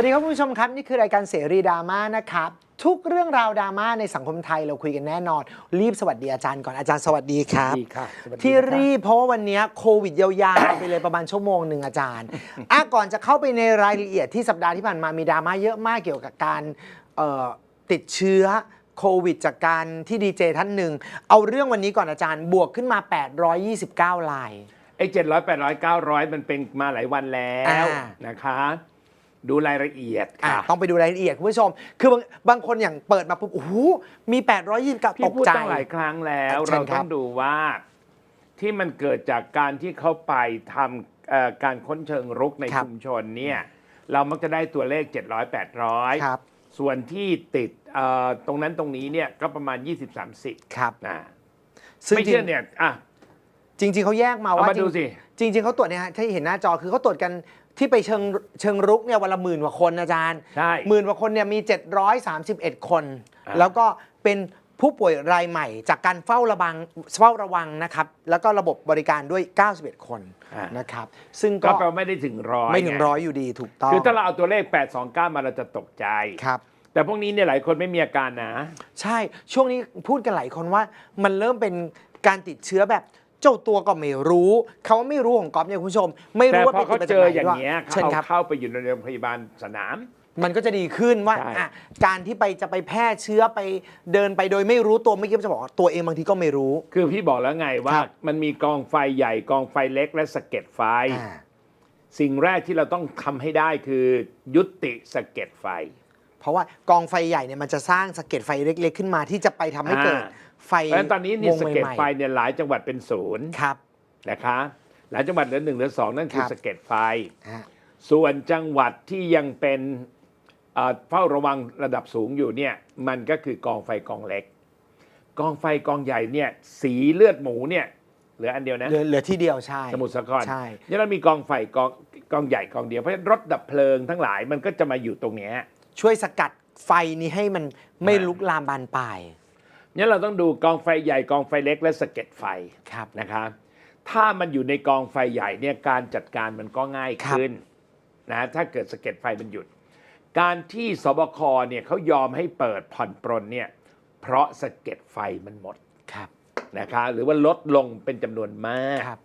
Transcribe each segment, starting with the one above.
วัสดีครับคุณผู้ชมครับ นี่คือรายการเสรีดราม่านะครับ ทุกเรื่องราวดราม่าในสังคมไทยเราคุยกันแน่นอน รีบสวัสดีอาจารย์ก่อนอาจารย์สวัสดีครับ ดีค่ะสวัสดีที่ค่ะรีบเพราะว่าวันนี้โควิดยาวๆ ไปเลยประมาณชั่วโมงหนึ่งอาจารย์อะก่อนจะเข้าไปในรายละเอียดที่สัปดาห์ที่ผ่านมามีดราม่าเยอะมากเกี่ยวกับการเอ่อติดเชื้อโควิดจากการที่ดีเจท่านหนึ่งเอาเรื่องวันนี้ก่อนอาจารย์บวกขึ้นมา 829ราย ไอ้เจ็ดร้อยแปดร้อยเก้าร้อยมันเป็นมาหลายวันแล้วอ่านะคะ ดูรายละเอียดอะค่ะ ต้องไปดูรายละเอียดคุณผู้ชม คือบางบางคนอย่างเปิดมาปุ๊บโอ้โหมี 829ตพี่กพูดใจ ตั้งหลายครั้งแล้วอะเชิเราญครัต้บองดูว่าที่มันเกิดจากการที่เขาไปทำเอ่อการค้นเชิงรุกในครับชุมชนเนี่ยเรามักจะได้ตัวเลข 700 800ครับส่วนที่ติดเอ่อตรงนั้นตรงนี้เนี่ยก็ประมาณ 20 30ครับ นะซึ่งไม่จริเชื่องเนี่ยอะจริง ๆเขาแยกมาเอาว่ามาดูสิ จริงจริง ๆเขาตรวจเนี่ยฮะที่เห็นหน้าจอคือเขาตรวจกัน ที่ไปเชิงเชิงรุกเนี่ยวันละหมื่นกว่าคนอาจารย์ใช่หมื่นกว่าคนเนี่ยมี 731 คน อ่า แล้วก็เป็นผู้ป่วยรายใหม่ จากการเฝ้าระวังเฝ้าระวังนะครับ แล้วก็ระบบบริการด้วย 91 คนอ่าน นะครับ ซึ่งก็ก็แปลว่าไม่ได้ถึงร้อยไม่ถึงไร้อยอยู่ดีถูกต้องคือถ้าเราเอาตัวเลข 829 มาเราจะตกใจ ครับ แต่พวกนี้เนี่ยหลายคนไม่มีอาการนะ ใช่ช่วงนี้พูดกันหลายคนว่ามันเริ่มเป็นการติดเชื้อแบบ เจ้าตัวก็ไม่รู้เขาว่าไม่รู้ของก๊อฟเนี่ยคุณผู้ชม ไม่แต่รู้ว่าพอไปเขาติดมาเจจากอไหนอย่างเงี้ยเช่นเขาครับ เข้าไปอยู่ในโรงพยาบาลสนาม มันก็จะดีขึ้นว่าใช่ อะการที่ไปจะไปแพร่เชื้อไปเดินไปโดยไม่รู้ตัวเมื่อกี้จะบอกว่าตัวเองบางทีก็ไม่รู้ คือพี่บอกแล้วไงว่า ครับ มันมีกองไฟใหญ่กองไฟเล็กและสะเก็ดไฟ อ่าสิ่งแรกที่เราต้องทำให้ได้คือยุติสะเก็ดไฟ เพราะว่ากองไฟใหญ่เนี่ยมันจะสร้างสะเก็ดไฟเล็กๆขึ้นมาที่จะไปทำให้เกิด อ่า ไฟเพราะฉะนั้นตอนนี้เนี่ยวงสะเก็ดใหม่ไฟเนี่ยหลายจังหวัดเป็นศูนย์ๆครับ นะคะหลายจังหวัดเหลือหนึ่งเหลือสองนั่นคือครับ สะเก็ดไฟอ่าส่วนจังหวัดที่ยังเป็นเอ่อเฝ้าระวังระดับสูงอยู่เนี่ยมันก็คือกองไฟกองเล็ก กองไฟกองใหญ่เนี่ยสีเลือดหมูเนี่ยเหลืออันเดียวนะเหลือเหลือที่เดียวใช่ สมุทรสาครใช่นี่เรามีกองไฟกองกองใหญ่กองเดียวเพราะฉะนั้นรถดับเพลิงทั้งหลายมันก็จะมาอยู่ตรงเนี้ย ช่วยสกัดไฟนี้ให้มันไม่อ่าลุกลามบานปลายนี่เราต้องดูกองไฟใหญ่กองไฟเล็กและสะเก็ดไฟครับนะคะถ้ามันอยู่ในกองไฟใหญ่เนี่ยการจัดการมันก็ง่ายขึ้นนะถ้าเกิดสะเก็ดไฟมันหยุด การที่สบคเนี่ยเขายอมให้เปิดผ่อนปรนเนี่ยเพราะสะเก็ดไฟมันหมดครับนะคะหรือว่าลดลงเป็นจำนวนมากครับ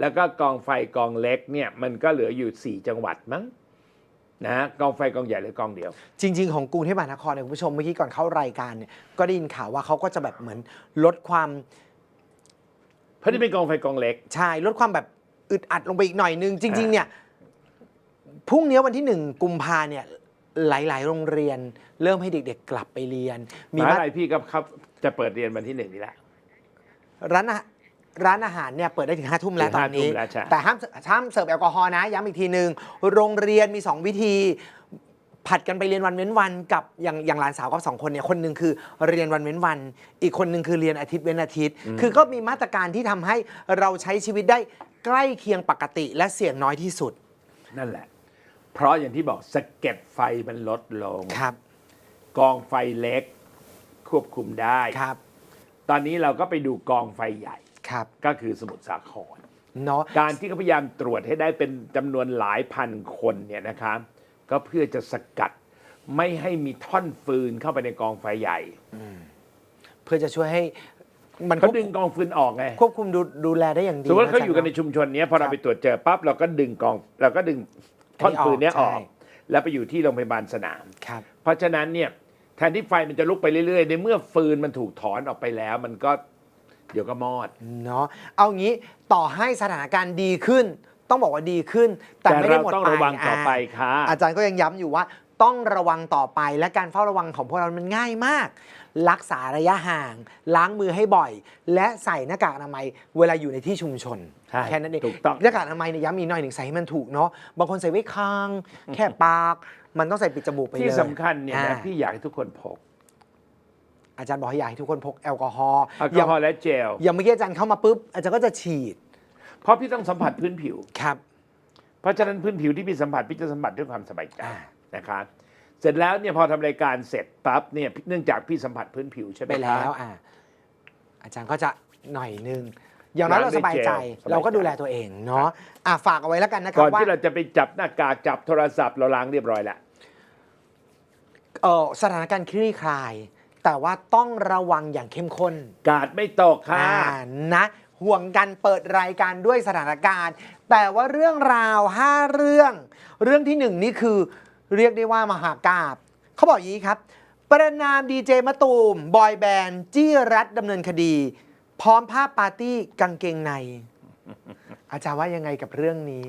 แล้วก็กองไฟกองเล็กเนี่ยมันก็เหลืออยู่ 4 จังหวัดมั้ง นะกองไฟกองใหญ่หรือกองเดียว จริง ๆ ของกรุงเทพมหานครเนี่ยคุณผู้ชมเมื่อกี้ก่อนเข้ารายการเนี่ยก็ได้ยินข่าวว่าเขาก็จะแบบเหมือนลดความเพราะนี่เป็นกองไฟกองเล็ก ใช่ลดความแบบอึดอัดลงไปอีกหน่อยนึง จริงๆอ่าเนี่ยพรุ่งนี้วันที่หนึ่งกุมภาเนี่ยหลาย ๆ โรงเรียน เริ่มให้เด็ก ๆ กลับไปเรียน มีมหามาลัยพี่ก็ครับจะเปิดเรียนวันที่หนึ่งนี่แหละ ร้านอาร้านอาหารเนี่ยเปิดได้ถึงห้าทุ่มแล้วถึงตอห้านทุ่นี้มแล้วใช่ แต่ห้ามห้ามเสิร์ฟแอลกอฮอล์นะ ย้ำอีกทีหนึ่งโรงเรียนมี 2 วิธี ผัดกันไปเรียนวันเว้นวันกับอย่างอย่างหลานสาวกับสองคนเนี่ยคนหนึ่งคือเรียนวันเว้นวัน อีกคนหนึ่งคือเรียนอาทิตย์เว้นอาทิตย์ คือก็มีมาตรการที่ทำให้เราใช้ชีวิตได้ใกล้เคียงปกติและเสี่ยงน้อยที่สุดนั่นแหละ เพราะอย่างที่บอกสะเก็ดไฟมันลดลง ครับกองไฟเล็กควบคุมได้ ครับ ตอนนี้เราก็ไปดูกองไฟใหญ่ ครับก็คือสมุทรสาครเนาะการที่เขาพยายามตรวจให้ได้เป็นจำนวนหลายพันคนเนี่ยนะคะก็เพื่อจะสกัดไม่ให้มีท่อนฟืนเข้าไปในกองไฟใหญ่ เพื่อจะช่วยให้มันเขาดึงกองฟืนออกไง ควบคุมดูดูแลได้อย่างดีสมมติว่าเขาอยู่กันในะชุมชนเนี้ยพอเราครับไปตรวจเจอปั๊บเราก็ดึงกองเราก็ดึงท่อนฟืนเนี้ยออกใช่แล้วไปอยู่ที่โรงพยาบาลสนาม ครับ เพราะฉะนั้นเนี่ยแทนที่ไฟมันจะลุกไปเรื่อยๆ ในเมื่อฟืนมันถูกถอนออกไปแล้ว มันก็ เดี๋ยวก็มอด เนาะเอางี้ต่อให้สถานการณ์ดีขึ้น ต้องบอกว่าดีขึ้น แต่แต่ไม่ได้เราหมดต้องไประวังต่อไปค่ะอาจารย์ก็ยังย้ำอยู่ว่าต้องระวังต่อไปและการเฝ้าระวังของพวกเรา มันง่ายมาก รักษาระยะห่าง ล้างมือให้บ่อย และใส่หน้ากากอนามัยเวลาอยู่ในที่ชุมชน ใช่แค่นั้นเองถูกต้อง หน้ากากอนามัยเนี่ยย้ำอีกหน่อยหนึ่งใส่ให้มันถูกเนาะบางคนใส่ไว้คาง แค่ปาก มันต้องใส่ปิดจมูกไปเลยที่สำคัญเนี่ยนะอ่า พี่อยากให้ทุกคนพก อาจารย์บอกให้อยากให้ทุกคนพกแอลกอฮอล์แอลกอย่าองฮอล์และเจลอย่างเมื่อกี้อาจารย์เข้ามาปุ๊บอาจารย์ก็จะฉีด เพราะพี่ต้องสัมผัสพื้นผิว ครับ เพราะฉะนั้นพื้นผิวที่พี่สัมผัสพี่จะสัมผัสด้วยความสบายใจอ่านะคะเสร็จแล้วเนี่ยพอทำรายการเสร็จปั๊บเนี่ยเนื่องจากพี่สัมผัสพื้นผิวใช่ไหมไปคะแล้วอะอาจารย์ก็จะหน่อยนึงอย่างน้อยเราสบายใจล้างด้วยเจลเราก็ดูแลตัวเองเนาะอะฝากเอาไว้แล้วกันนะครัก่บอนว่าที่เราจะไปจับหน้ากากจับโทรศัพท์เราล้างเรียบร้อยแล้วเออสถานการณ์คลี่คลาย แต่ว่าต้องระวังอย่างเข้มข้นกาดไม่ตกค่ะ อ่านะ ห่วงกันเปิดรายการด้วยสถานการณ์ แต่ว่าเรื่องราว 5 เรื่อง เรื่องที่หนึ่งนี่คือเรียกได้ว่ามหากาบเขาบอกอย่างนี้ครับ ประนามดีเจมะตูม บอยแบนด์จี้รัฐดำเนินคดี พร้อมภาพปาร์ตี้กางเกงใน อาจารย์ว่ายังไงกับเรื่องนี้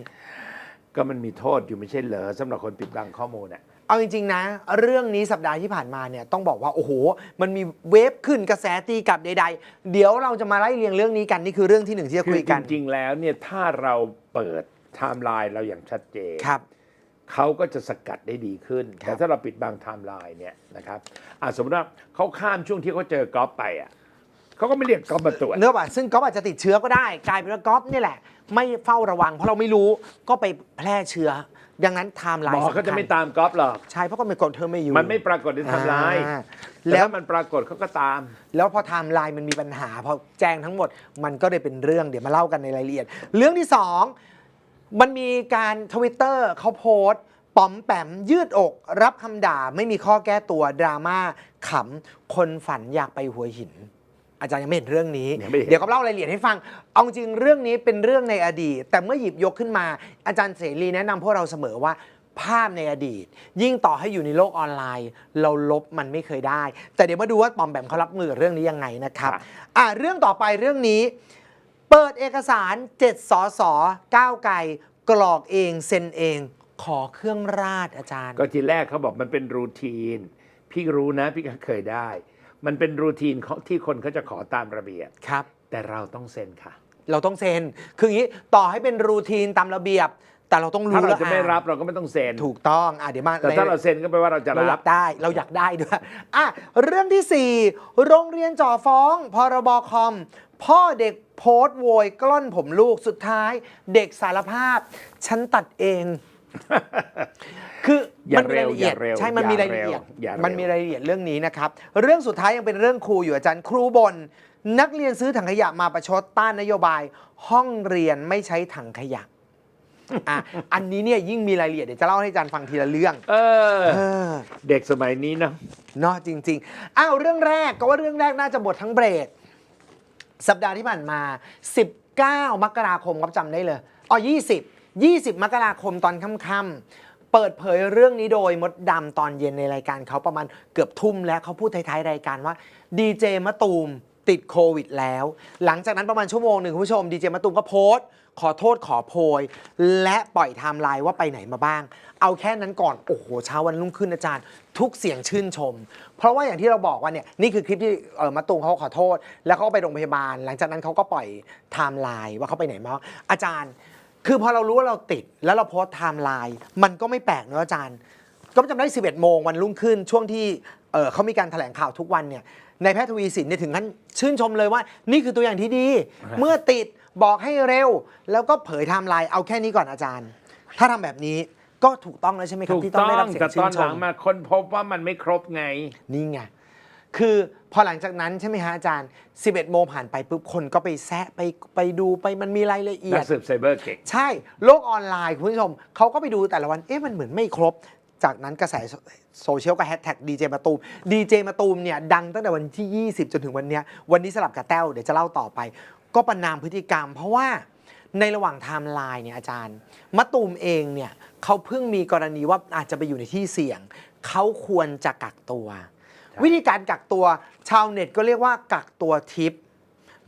ก็มันมีโทษอยู่ไม่ใช่เหรอสำหรับคนปิดบังข้อมูลอะ เอาจริง ๆ นะ เรื่องนี้สัปดาห์ที่ผ่านมาเนี่ยต้องบอกว่า โอ้โห มันมีเวฟขึ้นกระแสตีกลับใด ๆ เดี๋ยวเราจะมาไล่เรียงเรื่องนี้กันนี่คือเรื่องที่หนึ่งที่จะคืคุอยจกันริง ๆ แล้วเนี่ยถ้าเราเปิดไทม์ไลน์เราอย่างชัดเจนครับเขาก็จะสกัดได้ดีขึ้นครับแต่ถ้าเราปิดบังไทม์ไลน์เนี่ยนะครับอะสมมติว่าเขาข้ามช่วงที่เขาเจอกอล์ฟไปอะเขาก็ไม่เรียกกอล์ฟมาตรวจเนื้อป่ะซึ่งก๊อฟอาจจะติดเชื้อก็ได้ กลายเป็นว่าก๊อฟนี่แหละ ไม่เฝ้าระวังเพราะเราไม่รู้ก็ไปแพร่เชื้อ ดังนั้นไทม์ไลหมน์อเขาจะไม่ตามกอล์ฟหรอก ใช่เพราะก็ไม่กดเธอไม่อยู่ มันไม่ปรากฏในไทม์ไลน์อ่า แล้แล้ววมันปรากฏเขาก็ตาม แล้วพอไทม์ไลน์มันมีปัญหาพอแจ้งทั้งหมด มันก็เลยเป็นเรื่องเดี๋ยวมาเล่ากันในรายละเอียด เรื่องที่สองมันมีการทวิตเตอร์เขาโพสต์ป๋อมแปมยืดอก รับคำด่าไม่มีข้อแก้ตัวดราม่าขำคนฝันอยากไปหัวหิน อาจารย์ยังไม่เห็นเรื่องนี้ ยังไม่เห็น เดี๋ยวก็เล่ารายละเอียดให้ฟัง เอาจริงเรื่องนี้เป็นเรื่องในอดีต แต่เมื่อหยิบยกขึ้นมา อาจารย์เสรีแนะนำพวกเราเสมอว่า ภาพในอดีต ยิ่งต่อให้อยู่ในโลกออนไลน์ เราลบมันไม่เคยได้ แต่เดี๋ยวมาดูว่าปอมแบมเขารับมือกับเรื่องนี้ยังไงนะครับครับ อะเรื่องต่อไปเรื่องนี้ เปิดเอกสาร 7สอสอก้าวไกลกรอกเองเซ็นเอง ขอเครื่องราชอาจารย์ ก็ทีแรกเขาบอกมันเป็นรูทีน พี่รู้นะ พี่ก็เคยได้ มันเป็นรูทีนของที่คนเขาจะขอตามระเบียบ ครับ แต่เราต้องเซ็นค่ะ เราต้องเซ็น คืออย่างนี้ต่อให้เป็นรูทีนตามระเบียบ แต่เราต้องรู้ถ้าเราแล้วจะไม่อ่านรับเราก็ไม่ต้องเซ็นถูกต้องอะเดี๋ยวมาแต่ถ้าเราเซ็นก็แปลว่าเราจะเรารัรับ บได้เราอยากได้ด้วยอะเรื่องที่ 4 โรงเรียนจ่อฟ้องพรบคอม พ่อเด็กโพสต์โวยกล้อนผมลูกสุดท้าย เด็กสารภาพ ฉันตัดเอง คืออย่ามันมีรายละเอียดเร็วอย่าเร็วใช่มันมีรายละเอียดอย่าเร็วมันมีรายละเอียดเรื่องนี้นะครับ เรื่องสุดท้ายยังเป็นเรื่องครูอยู่อาจารย์ครูบน นักเรียนซื้อถังขยะมาประชดต้านนโยบาย ห้องเรียนไม่ใช้ถังขยะอะอันนี้เนี่ยยิ่งมีรายละเอียดเดี๋ยวจะเล่าให้อาจารย์ฟังทีละเรื่อง เออเออเด็กสมัยนี้เนอะเนาะจริง ๆ อ้าวเรื่องแรกก็ว่าเรื่องแรกน่าจะหมดทั้งเบรก สัปดาห์ที่ผ่านมา 19 มกราคมครับจำได้เลยอ๋อ20 20 มกราคมตอนค่ำๆ เปิดเผยเรื่องนี้โดยมดดำตอนเย็นในรายการเขาประมาณเกือบทุ่มแล้วเขาพูดท้ายๆรายการว่าดีเจมะตูมติดโควิดแล้ว หลังจากนั้นประมาณชั่วโมงหนึ่งคุณผู้ชมดีเจมะตูมก็โพสต์ ขอโทษขอโพย และปล่อยไทม์ไลน์ว่าไปไหนมาบ้าง เอาแค่นั้นก่อน โอ้โหเช้าวันรุ่งขึ้นอาจารย์ ทุกเสียงชื่นชม เพราะว่าอย่างที่เราบอกว่าเนี่ยนี่คือคลิปที่เออมาตูมเขาขอโทษ แล้วเขาก็ไปโรงพยาบาล หลังจากนั้นเขาก็ปล่อยไทม์ไลน์ว่าเขาไปไหนมาบ้างอาจารย์ คือพอเรารู้ว่าเราติดแล้วเราโพสต์ไทม์ไลน์มันก็ไม่แปลกเนอะอาจารย์ ก็จำได้ 11 โมงวันรุ่งขึ้น ช่วงที่เอ่อเขามีการแถลงข่าวทุกวันเนี่ยในายแพทย์ทวีสินเนี่ยถึงขั้นชื่นชมเลยว่า นี่คือตัวอย่างที่ดี เมื่อติดบอกให้เร็ว แล้วก็เผยไทม์ไลน์เอาแค่นี้ก่อนอาจารย์ ถ้าทำแบบนี้ก็ถูกต้องแล้วใช่ไหมครับถูกที่ต้องต้ได้อรับงเสียแต่งตชื่อนนชหลัมงมาค้นพบว่ามันไม่ครบไง นี่ไง คือพอหลังจากนั้นใช่ไหมฮะอาจารย์ 11 โมงผ่านไปปุ๊บคนก็ไปแซะไปไปดูไปมันมีรายละเอียนัด กสืบไซเบอร์เก่ง ใช่โลกออนไลน์คุณผู้ชมเขาก็ไปดูแต่ละวันเอ๊ะมันเหมือนไม่ครบ จากนั้นกระแสโซเชียลก็แฮชแท็กดีเจมาตูมดีเจมาตูมเนี่ยดังตั้งแต่วันที่ 20 จนถึงวันเนี้ยวันนี้สลับกับแต้วเดี๋ยวจะเล่าต่อไป ก็ประนามพฤติกรรม เพราะว่าในระหว่างไทม์ไลน์เนี่ยอาจารย์มะตูมเองเนี่ยเขาเพิ่งมีกรณีว่าอาจจะไปอยู่ในที่เสี่ยงเขาควรจะกักตัว วิธีการกักตัวชาวเน็ตก็เรียกว่ากักตัวทิป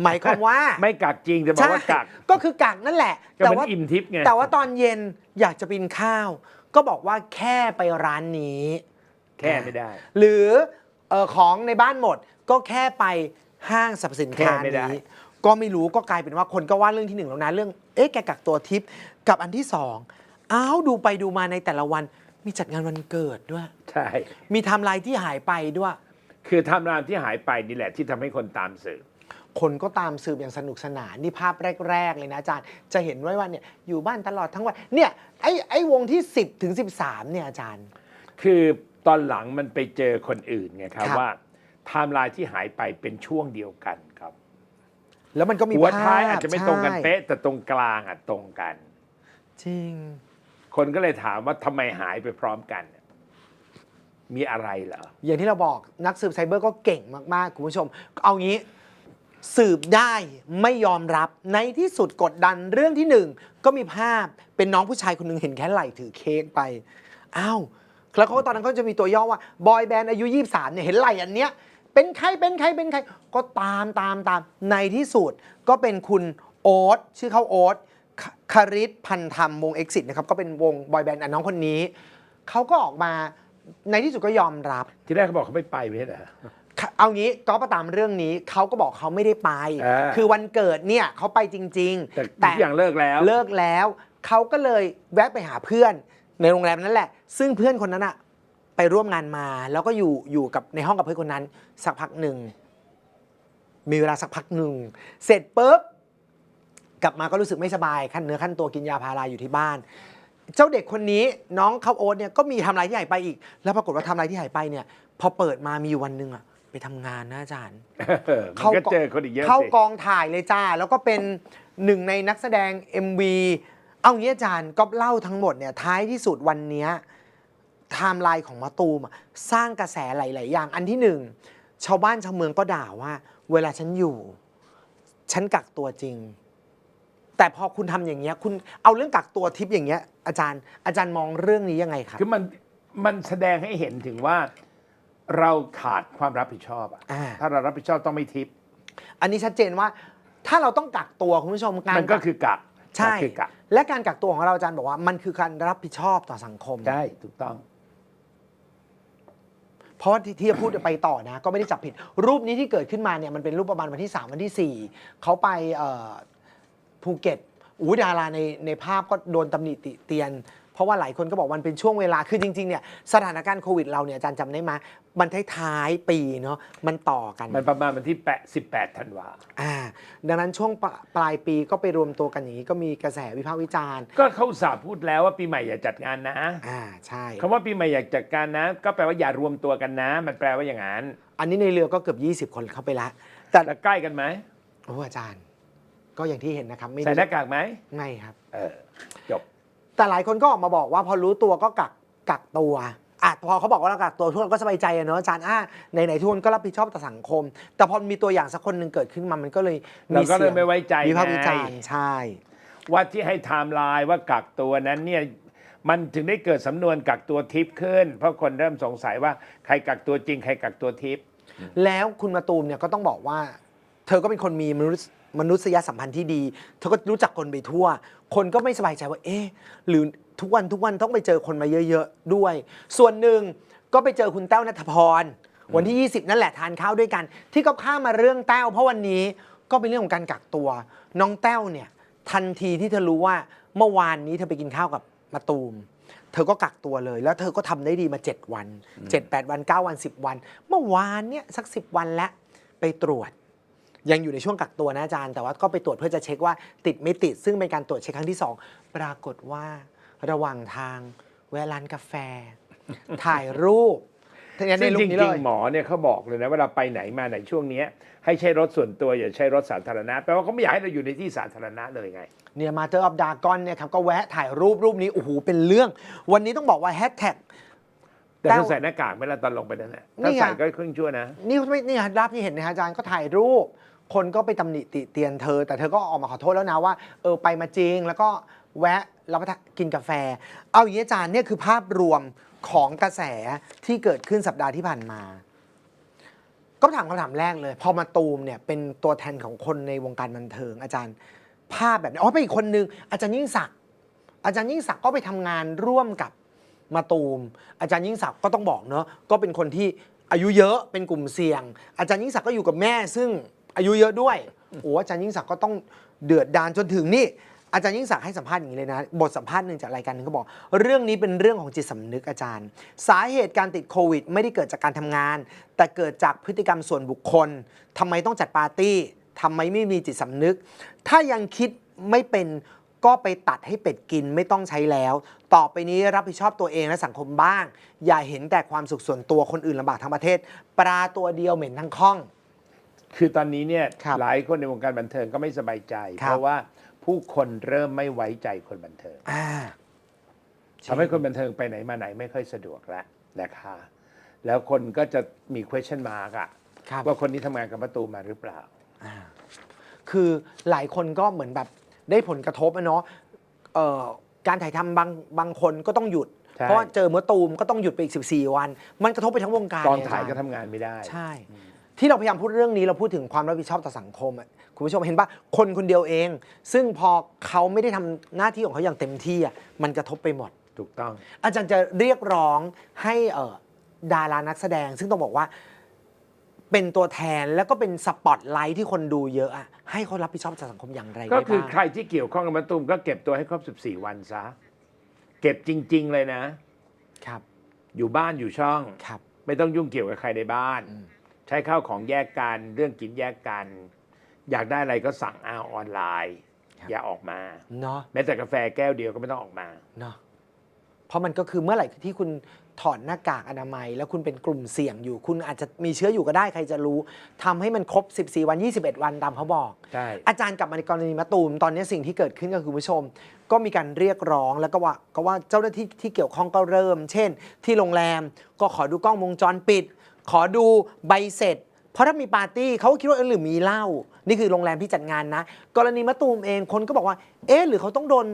หมายความว่าไม่กักจริงจะบอกว่ากักใช่ก็คือกักนั่นแหละก็เหมือนอิ่มทิพย์ไงแต่ว่าตอนเย็นอยากจะกินข้าว ก็บอกว่าแค่ไปร้านนี้ แค่ไม่ได้ หรือเออของในบ้านหมดก็แค่ไปห้างสรรพสินค้าแค่ไม่ได้นี้ก็ไม่รู้ก็กลายเป็นว่าคนก็ว่าเรื่องที่หนึ่งแล้วนะเรื่องเอ๊ะแกกักตัวทิปกับอันที่สองอ้าวดูไปดูมาในแต่ละวัน มีจัดงานวันเกิดด้วย ใช่ มีไทม์ไลน์ที่หายไปด้วย คือไทำรามที่หายไปนี่แหละที่ทำให้คนตามสื่อคนก็ตามสืบอย่างสนุกสนานนี่ภาพแรก ๆ เลยนะอาจารย์ จะเห็นไว้ว่าเนี่ยอยู่บ้านตลอดทั้งวันเนี่ยไอ้ไอ้วงที่ 10 ถึง 13 เนี่ยอาจารย์ คือตอนหลังมันไปเจอคนอื่นไงครับครับ ว่าไทม์ไลน์ที่หายไปเป็นช่วงเดียวกันครับ แล้วมันก็มีหัวภาพท้ายอาจจะไม่ตรงกันใช่เป๊ะแต่ตรงกลางอะตรงกัน จริง คนก็เลยถามว่าทำไมหายไปพร้อมกัน มีอะไรเหรอ อย่างที่เราบอกนักสืบไซเบอร์ก็เก่งมาก ๆ คุณผู้ชม เอางี้สืบได้ไม่ยอมรับในที่สุดกดดันเรื่องที่หนึ่งก็มีภาพเป็นน้องผู้ชายคนหนึ่งเห็นแค่ไหล่ถือเค้กไปอ้าวแล้วเขาก็ตอนนั้นเขาจะมีตัวย่อว่าบอยแบนด์อายุ 23เนี่ยเห็นไหล่อันเนี้ยเป็นใครเป็นใครเป็นใครก็ตามตามตามในที่สุดก็เป็นคุณโอ๊ตชื่อเขาโอ๊ต คคาริสพันธรรมวง Exit นะครับก็เป็นวงบอยแบนด์อันน้องคนนี้ เขาก็ออกมาในที่สุดก็ยอมรับ ที่แรกเขาบอกเขาไม่ไปไม่ใช่เหรอ เอางี้ก็ประตามเรื่องนี้เขาก็บอกเขาไม่ได้ไป อ่า คือวันเกิดเนี่ยเขาไปจริงแต่ๆทุกอย่างเลิกแล้ว เลิกแล้วเขาก็เลยแวะไปหาเพื่อนในโรงแรมนั่นแหละ ซึ่งเพื่อนคนนั้นอะไปร่วมงานมา แล้วก็อยู่อยู่กับในห้องกับเพื่อนคนนั้น สักพักหนึ่งมีเวลาสักพักหนึ่งเสร็จปุ๊บ กลับมาก็รู้สึกไม่สบายขั้นเนื้อขั้นตัวกินยาพาราอยู่ที่บ้าน เจ้าเด็กคนนี้น้องเขาโอ๊ตเนี่ยก็มีทำลายที่หายไปอีก แล้วปรากฏว่าทำลายที่หายไปเนี่ย พอเปิดมามีอยู่วันหนึ่งอะไปทำงานนะอาจารย์เออมันก็เจอคนอีกเยอะเข้าสิกองถ่ายเลยจ้า แล้วก็เป็นหนึ่งในนักแสดง MV เอางี้อาจารย์ก็เล่าทั้งหมดเนี่ยท้ายที่สุดวันเนี้ยไทม์ไลน์ของมะตูมอะสร้างกระแสหลาย ๆ อย่างอันที่หนึ่งชาวบ้านชาวเมืองก็ด่าว่า เวลาฉันอยู่ ฉันกักตัวจริง แต่พอคุณทำอย่างเงี้ยคุณเอาเรื่องกักตัวทิปอย่างเงี้ยอาจารย์อาจารย์มองเรื่องนี้ยังไงครับคือมันมันแสดงให้เห็นถึงว่าเราขาดความรับผิดชอบอะอ่าถ้าเรารับผิดชอบต้องไม่ทิปอันนี้ชัดเจนว่า ถ้าเราต้องกักตัวคุณผู้ชมการมันก็คือกักใช่มันคือกักและการกักตัวของเราอาจารย์บอกว่ามันคือการรับผิดชอบต่อสังคม ใช่ถูกต้อง เพราะว่าที่ที่จะพูดไปต่อนะ ก็ไม่ได้จับผิด รูปนี้ที่เกิดขึ้นมาเนี่ยมันเป็นรูปประมาณวันที่ 3 วันที่ 4 เขาไปเอ่อ ภูเก็ตอู้ดาราในในภาพก็โดนตำหนิติเตียน เพราะว่าหลายคนก็บอกมันเป็นช่วงเวลาคือจริงๆเนี่ยสถานการณ์โควิดเราเนี่ยอาจารย์จำได้ไหมมันท้ายๆปีเนาะมันต่อกัน มันประมาณวันที่แปดสิบแปดธันวาอ่าดังนั้นช่วงปลปลายปีก็ไปรวมตัวกันอย่างนี้ก็มีกระแสวิพากษ์วิจารณ์ก็เขาอุตสาห์พูดแล้วว่าปีใหม่อย่าจัดงานนะอ่าใช่ คำว่าปีใหม่อยากจัดการนะ ก็แปลว่าอย่ารวมตัวกันนะ มันแปลว่าอย่างนั้นอันนี้ในเรือก็เกือบ 20 คนเข้าไปละแต่แล้วใกล้กันไหมโอ้อาจารย์ ก็อย่างที่เห็นนะครับไม่ใส่หได้น้ากากไหมไม่ครับ เออจบ แต่หลายคนก็ออกมาบอกว่าพอรู้ตัวก็กักกักตัวอะพอเขาบอกว่าเรากักตัวทุกคนก็สบายใจอะเนอะอาจารย์อะไหนๆทุกคนก็รับผิดชอบต่อสังคม แต่พอมีตัวอย่างสักคนหนึ่งเกิดขึ้นมามันก็เลยเราก็เลยไม่ไว้ใจวิพากษ์วิจารไง ณ์ใช่ ว่าที่ให้ไทม์ไลน์ว่ากักตัวนั้นเนี่ยมันถึงได้เกิดสำนวนกักตัวทิพย์ขึ้น เพราะคนเริ่มสงสัยว่าใครกักตัวจริง ใครกักตัวทิพย์ แล้วคุณมาตูมเนี่ยก็ต้องบอกว่า เธอก็เป็นคนมีมนุษย มนุษยสัมพันธ์ที่ดี เธอก็รู้จักคนไปทั่ว คนก็ไม่สบายใจว่า เอ๊ะ หรือทุกวันทุกวันต้องไปเจอคนมาเยอะ ๆ ด้วย ส่วนหนึ่งก็ไปเจอคุณแต้วนัทพร วันที่ 20 นั่นแหละทานข้าวด้วยกัน ที่ก็ข้ามมาเรื่องแต้ว เพราะวันนี้ก็เป็นเรื่องของการกักตัว น้องแต้วเนี่ยทันทีที่เธอรู้ว่าเมื่อวานนี้เธอไปกินข้าวกับมาตูม เธอก็กักตัวเลย แล้วเธอก็ทำได้ดีมา 7 วัน 7 8 วัน 9 วัน 10 วัน เมื่อวานเนี่ยสัก 10 วันแล้วไปตรวจ ยังอยู่ในช่วงกักตัวนะอาจารย์ แต่ว่าก็ไปตรวจเพื่อจะเช็คว่าติดไม่ติด ซึ่งเป็นการตรวจเช็คครั้งที่ 2 ปรากฏว่าระหว่างทางแวะร้านกาแฟ ถ่ายรูปทีนี้ในซึ่งรูจปนี้ริเลงยๆหมอเนี่ยเขาบอกเลยนะเวลาไปไหนมาไหนช่วงเนี้ยให้ใช้รถส่วนตัวอย่าใช้รถสาธารณะแปลว่าเขาไม่อยากให้เราอยู่ในที่สาธารณะเลยไง เนี่ยมาเตอร์ออฟดากอนเนี่ยครับก็แวะถ่ายรูปรูปนี้โอ้โหเป็นเรื่อง วันนี้ต้องบอกว่าแฮชแท็กแต่แต้วต้องใส่หน้ากากเวลาตอนลงไปนั่นแหละนี่ถ้าไงใส่ก็ครึ่งชั่วนะ นี่ไม่นี่ภาพที่เห็นนะฮะอาจารย์ก็ถ่ายรูป คนก็ไปตำหนิติเตียนเธอ แต่เธอก็ออกมาขอโทษแล้วนะว่า เออไปมาจริง แล้วก็แวะรับประทานกินกาแฟ เอาอย่างนี้อาจารย์เนี่ยคือภาพรวมของกระแสที่เกิดขึ้นสัปดาห์ที่ผ่านมา ก็ถามคำถามแรกเลย พอมาตูมเนี่ยเป็นตัวแทนของคนในวงการบันเทิง อาจารย์ภาพแบบนี้อ๋อไปอีกคนนึงอาจารย์ยิ่งศักดิ์อาจารย์ยิ่งศักดิ์ก็ไปทำงานร่วมกับมาตูม อาจารย์ยิ่งศักดิ์ก็ต้องบอกเนอะก็เป็นคนที่อายุเยอะเป็นกลุ่มเสี่ยง อาจารย์ยิ่งศักดิ์ก็อยู่กับแม่ซึ่ง อายุเยอะด้วยโอ้อาจารย์ยิ่งศักดิ์ก็ต้องเดือดดานจนถึงนี่ อาจารย์ยิ่งศักดิ์ให้สัมภาษณ์อย่างนี้เลยนะ บทสัมภาษณ์หนึ่งจากรายการหนึงก็บอก เรื่องนี้เป็นเรื่องของจิตสำนึกอาจารย์ สาเหตุการติดโควิด ไม่ได้เกิดจากการทำงาน แต่เกิดจากพฤติกรรมส่วนบุคคลทำไมต้องจัดปาร์ตี้ทำไมไม่มีจิตสำนึก ถ้ายังคิดไม่เป็นก็ไปตัดให้เป็ดกินไม่ต้องใช้แล้ว ต่อไปนี้รับผิดชอบตัวเองและสังคมบ้าง อย่าเห็นแต่ความสุขส่วนตัวคนอื่นลำบากทั้งประเทศ ปลาตัวเดียวเหม็นทั้งข้อง คือตอนนี้เนี่ยครับหลายคนในวงการบันเทิงก็ไม่สบายใจ ครับ เพราะว่าผู้คนเริ่มไม่ไว้ใจคนบันเทิงอ่าทำให้คนบันเทิงไปไหนมาไหนไม่ค่อยสะดวกแล้วนะคะ แล้วคนก็จะมี question mark อะครับ ว่าคนนี้ทำงานกับประตูมาหรือเปล่า อ่าคือหลายคนก็เหมือนแบบได้ผลกระทบอะเนาะเอ่อการถ่ายทำบางบางคนก็ต้องหยุด ใช่ เพราะว่าเจอเมื่อตูมก็ต้องหยุดไปอีก 14 วัน มันกระทบไปทั้งวงการกองเลถ่ายอจรก็ทำงานไม่ได้ ใช่ ที่เราพยายามพูดเรื่องนี้เราพูดถึงความรับผิดชอบต่อสังคมอะคุณผู้ชมเห็นปะคนคนเดียวเอง ซึ่งพอเขาไม่ได้ทำหน้าที่ของเขาอย่างเต็มที่อะมันกระทบไปหมด ถูกต้อง อาจารย์จะเรียกร้องให้เอ่อดารานักแสดง ซึ่งต้องบอกว่าเป็นตัวแทนแล้วก็เป็นสปอตไลท์ที่คนดูเยอะอะให้เขารับผิดชอบต่อสังคมอย่างไรก็ได้คือบ้างใครที่เกี่ยวข้องกับมะตูมก็เก็บตัวให้ครบ 14 วันซะ เก็บจริง ๆ เลยนะ ครับอยู่บ้านอยู่ช่อง ครับ ไม่ต้องยุ่งเกี่ยวกับใครในบ้าน อืม ใช้ข้าวของแยกกันเรื่องกินแยกกัน อยากได้อะไรก็สั่งเอาออนไลน์ อย่าออกมาเนาะแม้แต่กาแฟแก้วเดียวก็ไม่ต้องออกมาเนาะเพราะมันก็คือเมื่อไหร่ที่คุณถอดหน้ากากอนามัย แล้วคุณเป็นกลุ่มเสี่ยงอยู่ คุณอาจจะมีเชื้ออยู่ก็ได้ใครจะรู้ทำให้มันครบ 14 วัน 21 วันตามเขาบอกใช่อาจารย์กลับมาในกรณีมะตูมตอนนี้สิ่งที่เกิดขึ้นก็คือคุณผู้ชม ก็มีการเรียกร้องแล้วก็ว่าก็ว่าเจ้าหน้าที่ที่เกี่ยวข้องก็เริ่ม เช่น ที่โรงแรมก็ขอดูกล้องวงจรปิด ขอดูใบเสร็จ เพราะถ้ามีปาร์ตี้เขาก็คิดว่าเออหรือมีเหล้านี่คือโรงแรมที่จัดงานนะ กรณีมะตูมเองคนก็บอกว่า เอ๊ะหรือเขาต้องโดน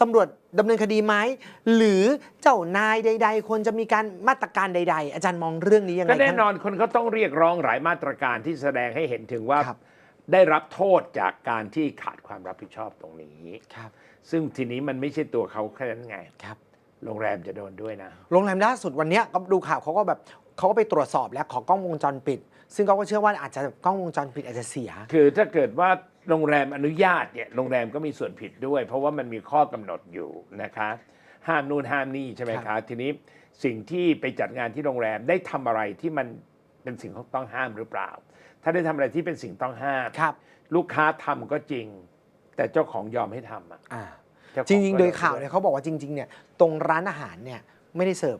ตำรวจดำเนินคดีไหมหรือเจ้านายใด ๆ ควรจะมีการมาตรการใด ๆ อาจารย์มองเรื่องนี้ยังไงก็แน่ท่านนอนคนเขาต้องเรียกร้องหลายมาตรการที่แสดงให้เห็นถึงว่าครับ ได้รับโทษจากการที่ขาดความรับผิดชอบตรงนี้ ครับซึ่งทีนี้มันไม่ใช่ตัวเขาแค่นั้นไง ครับ โรงแรมจะโดนด้วยนะ โรงแรมล่าสุดวันเนี้ยก็ดูข่าวเขาก็แบบ เขาก็ไปตรวจสอบแล้วขอกล้องวงจรปิด ซึ่งเขาก็เชื่อว่าอาจจะกล้องวงจรปิดอาจจะเสีย คือถ้าเกิดว่าโรงแรมอนุญาตเนี่ยโรงแรมก็มีส่วนผิดด้วย เพราะว่ามันมีข้อกำหนดอยู่นะคะ ห้ามนู่นห้ามนี่ใช่ไหมครัคะบทีนี้สิ่งที่ไปจัดงานที่โรงแรมได้ทำอะไรที่มันเป็นสิ่งต้องห้ามหรือเปล่า ถ้าได้ทำอะไรที่เป็นสิ่งต้องห้ามครับ ลูกค้าทำก็จริง แต่เจ้าของยอมให้ทำอะอ่าเจ้าของจริงๆก็โดยข่าวเนี่ยเขาบอกว่าจริง ๆ เนี่ยตรงร้านอาหารเนี่ยไม่ได้เสิร์ฟ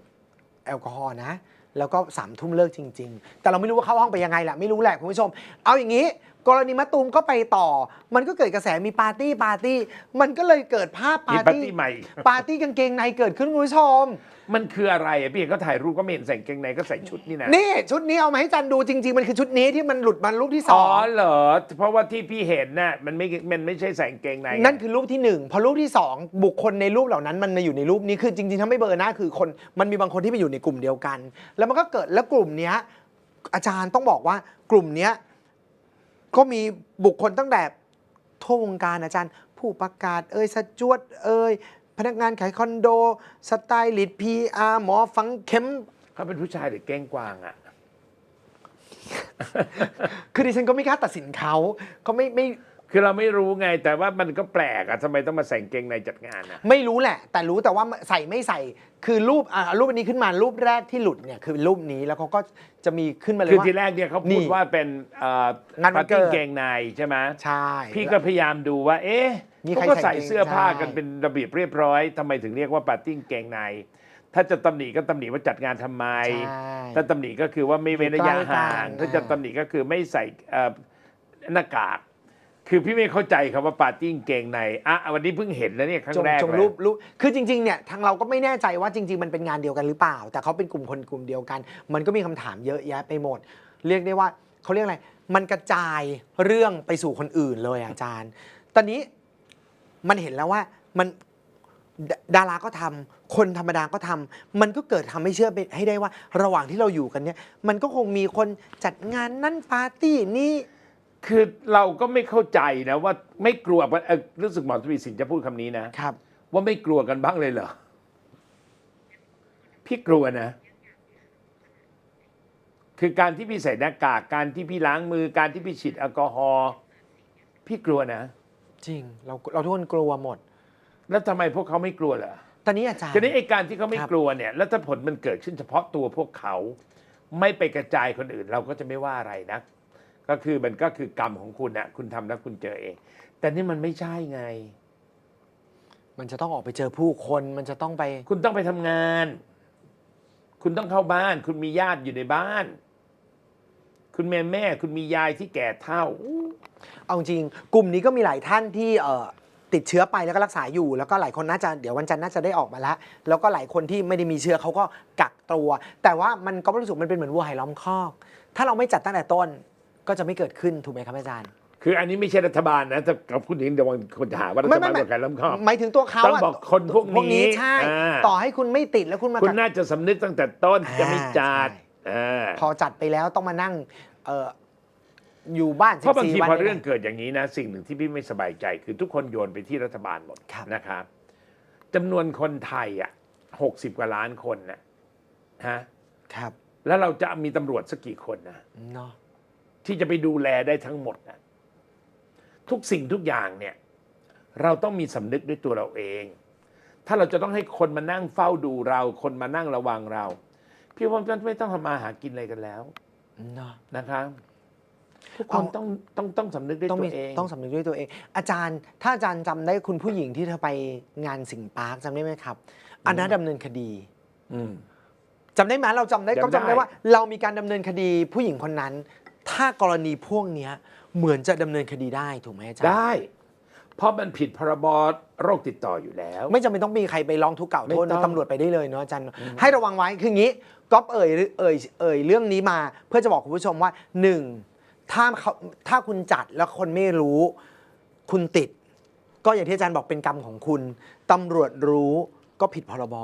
แอลกอฮอล์นะ แล้วก็สามทุ่มเลิกจริง ๆ แต่เราไม่รู้ว่าเข้าห้องไปยังไงแหละไม่รู้แหละคุณผู้ชม เอาอย่างนี้ กรณีมะตูมก็ไปต่อ มันก็เกิดกระแสมีปาร์ตี้ปาร์ตี้ มันก็เลยเกิดภาพมีปาร์ปาร์ตี้ตี้ใหม่ ปาร์ตี้กางเกงในเกิดขึ้นคุณผู้ชม มันคืออะไรอะพี่เห็นเขาถ่ายรูปก็ไม่เห็นใส่กางเกงในก็ใส่ชุดนี่นะนี่ชุดนี้เอามาให้จันดูจริง ๆ มันคือชุดนี้ที่มันหลุดมารูปที่สอ๋อองเหรอเพราะว่าที่พี่เห็นน่ะมันไม่มันไม่ใช่ใส่กางเกงในไงนั่นคือรูปที่หนึ่งพอรูปที่สองบุคคลในรูปเหล่านั้นมันมาอยู่ในรูปนี้คือจริงๆถ้าไม่เบลอร์หน้าคือคนมันมีบางคนที่ไปอยู่ในกลุ่มเดียวกัน แล้วมันก็เกิดแล้วกลุ่มเนี้ยอาจารย์ต้องบอกว่ากลุ่มเนี้ย ก็มีบุคคลตั้งแต่ทั่ววงการอาจารย์ ผู้ประกาศเอ่ยสจวดเอ่ยพนักงานขายคอนโด สไตลิสต์พีอาร์หมอฟังเข็ม เขาเป็นผู้ชายหรือแก้งกวางอะคือดิฉันก็ไม่กล้าตัดสินเขาเขาไม่ไม่ คือเราไม่รู้ไงแต่ว่ามันก็แปลกอะทำไมต้องมาใส่กางเกงในจัดงานอะไม่รู้แหละ แต่รู้แต่ว่าใส่ไม่ใส่คือรูปอ่ารูปอันนี้ขึ้นมารูปแรกที่หลุดเนี่ยคือรูปนี้แล้วเขาก็จะมีขึ้นมาเลยคือว่า ทีแรกเนี่ยเขานี่พูดว่าเป็นเอ่องานวัปานร์เกิตี้ดเกงในใช่ไหมใช่ พี่ก็พยายามดูว่า เอ๊ะมีใครเขาก็ใส่ใส่เกงเสื้อผ้ากันใช่ เป็นระเบียบเรียบร้อยทำไมถึงเรียกว่าปาร์ตี้เกงใน ถ้าจะตำหนิก็ตำหนิว่าจัดงานทำไม ใช่ ถ้าตำหนิก็คือว่าไม่เว้นระยะอยู่ใกล้กันห่างถ้าจะอ่าตำหนิก็คือไม่ใส่เอ่อหน้ากาก คือพี่ไม่เข้าใจคำว่าปาร์ตี้กางเกงในอะวันนี้เพิ่งเห็นแล้วเนี่ยครั้จงงแรกจงเลยรูปรูปคือจริงๆเนี่ยทางเราก็ไม่แน่ใจว่าจริง ๆ มันเป็นงานเดียวกันหรือเปล่า แต่เขาเป็นกลุ่มคนกลุ่มเดียวกัน มันก็มีคำถามเยอะแยะไปหมด เรียกได้ว่าเขาเรียกอะไร มันกระจายเรื่องไปสู่คนอื่นเลยอะอาจารย์ ตอนนี้มันเห็นแล้วว่ามันดดาราก็ทำคนธรรมดาก็ทำมันก็เกิดทำให้เชื่อไปให้ได้ว่า ระหว่างที่เราอยู่กันเนี่ย มันก็คงมีคนจัดงานนั่นปาร์ตี้นี่ คือเราก็ไม่เข้าใจนะว่าไม่กลัวเอ่อรู้สึกหมอทวีสินจะพูดคำนี้นะ ครับ ว่าไม่กลัวกันบ้างเลยเหรอ พี่กลัวนะ คือการที่พี่ใส่หน้ากาก การที่พี่ล้างมือ การที่พี่ฉีดแอลกอฮอล์พี่กลัวนะ จริง เราเราทุกคนกลัวหมด แล้วทำไมพวกเขาไม่กลัวเหรอตอนนี้อาจารย์ ทีนี้ไอ้การที่เขาไม่ครับ กลัวเนี่ย แล้วถ้าผลมันเกิดขึ้นเฉพาะตัวพวกเขา ไม่ไปกระจายคนอื่น เราก็จะไม่ว่าอะไรนะ ก็คือมันก็คือกรรมของคุณนะคุณทำแล้วคุณเจอเอง แต่นี่มันไม่ใช่ไง มันจะต้องออกไปเจอผู้คนมันจะต้องไป คุณต้องไปทำงาน คุณต้องเข้าบ้าน คุณมีญาติอยู่ในบ้าน คุณแม่แม่ คุณมียายที่แก่เท่าอู้เอาจริงกลุ่มนี้ก็มีหลายท่านที่เออติดเชื้อไปแล้วก็รักษาอยู่ แล้วก็หลายคนน่าจะเดี๋ยววันจันทร์น่าจะได้ออกมาแล้ว แล้วก็หลายคนที่ไม่ได้มีเชื้อเขาก็กักตัว แต่ว่ามันก็รู้สึกมันเป็นเหมือนวัวไหล้อมคอก ถ้าเราไม่จัดตั้งแต่ต้น ก็จะไม่เกิดขึ้นถูกไหมครับอาจารย์ คืออันนี้ไม่ใช่รัฐบาลนะถ้าเราพูดอย่างนี้เดี๋ยวคนจะหาว่ารัฐไม่บาไม่ลไม่กดการล้มคอบหมายถึงตัวเขาต้องอะบอกคนพวกนี้ใช่ อ่าต่อให้คุณไม่ติดแล้วคุณมาคุณกักน่าจะสำนึกตั้งแต่ต้นอ่า จะไม่จัดใช่อ่าพอจัดไปแล้วต้องมานั่งเอ่ออยู่บ้านเพราะบางที14วันพอเรื่องเกิดอย่างนี้นะ สิ่งหนึ่งที่พี่ไม่สบายใจ คือทุกคนโยนไปที่รัฐบาลหมดครับ นะครับจำนวนคนไทยอะหกสิบกว่าล้านคนนะฮะครับแล้วเราจะมีตำรวจสักกี่คนนะ เนาะ ที่จะไปดูแลได้ทั้งหมดนะทุกสิ่งทุกอย่างเนี่ย เราต้องมีสำนึกด้วยตัวเราเอง ถ้าเราจะต้องให้คนมานั่งเฝ้าดูเรา คนมานั่งระวังเรา พี่ว่ามันไม่ต้องทำมาหากินอะไรกันแล้วเนาะนะครับทุกคนเอาต้องต้องต้องสำนึกด้วยต้องตัมีวเอง ต้องสำนึกด้วยตัวเอง อาจารย์ ถ้าอาจารย์จำได้คุณผู้หญิงที่เธอไปงานสิงห์ปาร์คจำได้ไหมครับ อันนั้นดำเนินคดีอืม จำได้ไหมเราจำได้จำได้ก็จำได้ว่า เรามีการดำเนินคดีผู้หญิงคนนั้น ถ้ากรณีพวกเนี้ยเหมือนจะดำเนินคดีได้ถูกไหมอาจารย์ได้ เพราะมันผิดพรบโรคติดต่ออยู่แล้ว ไม่จำเป็นต้องมีใครไปร้องทุกข์กล่าวโทษไม่ต้นะองตำรวจไปได้เลยเนาะอาจารย์ให้ระวังไว้คืองี้ก๊อฟเอ่ยเอ่ยเอ่ยเรื่องนี้มา เพื่อจะบอกคุณผู้ชมว่าหนึ่งถ้าเขาถ้าคุณจัดแล้วคนไม่รู้ คุณติด ก็อย่างที่อาจารย์บอกเป็นกรรมของคุณตำรวจรู้ก็ผิดพรบ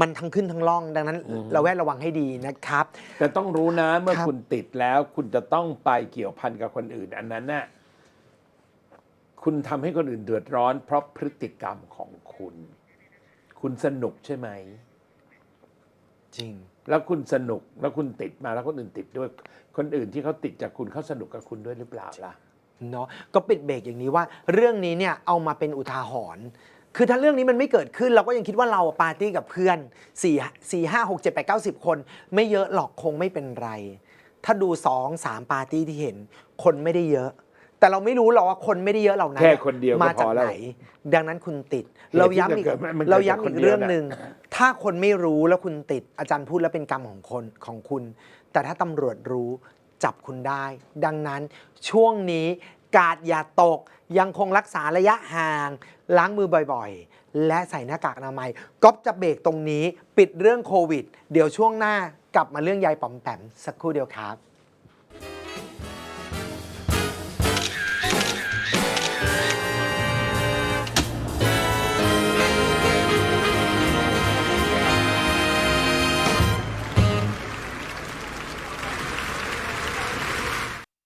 มันทั้งขึ้นทั้งล่องดังนั้นเราแวดระวังให้ดีนะครับ แต่ต้องรู้นะเมื่อครับคุณติดแล้วคุณจะต้องไปเกี่ยวพันกับคนอื่น อันนั้นน่ะคุณทำให้คนอื่นเดือดร้อน เพราะพฤติกรรมของคุณ คุณสนุกใช่ไหม จริง แล้วคุณสนุกแล้วคุณติดมาแล้วคนอื่นติดด้วย คนอื่นที่เขาติดจากคุณเขาสนุกกับคุณด้วยหรือเปล่าล่ะ เนาะก็ปิดเบรกอย่างนี้ว่า เรื่องนี้เนี่ยเอามาเป็นอุทาหรณ์ คือถ้าเรื่องนี้มันไม่เกิดขึ้นเราก็ยังคิดว่าเราปาร์ตี้กับเพื่อน4 4 5 6 7 8 9 10 คน ไม่เยอะหรอกคงไม่เป็นไร ถ้าดู 2 3 ปาร์ตี้ที่เห็น คนไม่ได้เยอะ แต่เราไม่รู้หรอกว่าคนไม่ได้เยอะเหล่านั้นแค่คนเดียวก็มาจากพอแล้ว ไหน ดังนั้นคุณติดเหตุเราย้ำอีกที่จะเกิดมันเกิดเราย้ำจากคอีนกเดียวเรื่องน่ะหนึ่งถ้าคนไม่รู้แล้วคุณติด อาจารย์พูดแล้วเป็นกรรมของคนของคุณ แต่ถ้าตำรวจรู้จับคุณได้ ดังนั้นช่วงนี้ กาดอย่าตก ยังคงรักษาระยะห่าง ล้างมือบ่อยๆ และใส่หน้ากากอนามัยก๊อฟจะเบรกตรงนี้ ปิดเรื่องโควิด เดี๋ยวช่วงหน้ากลับมาเรื่องยายป๋อมแปมสักครู่เดียวครับ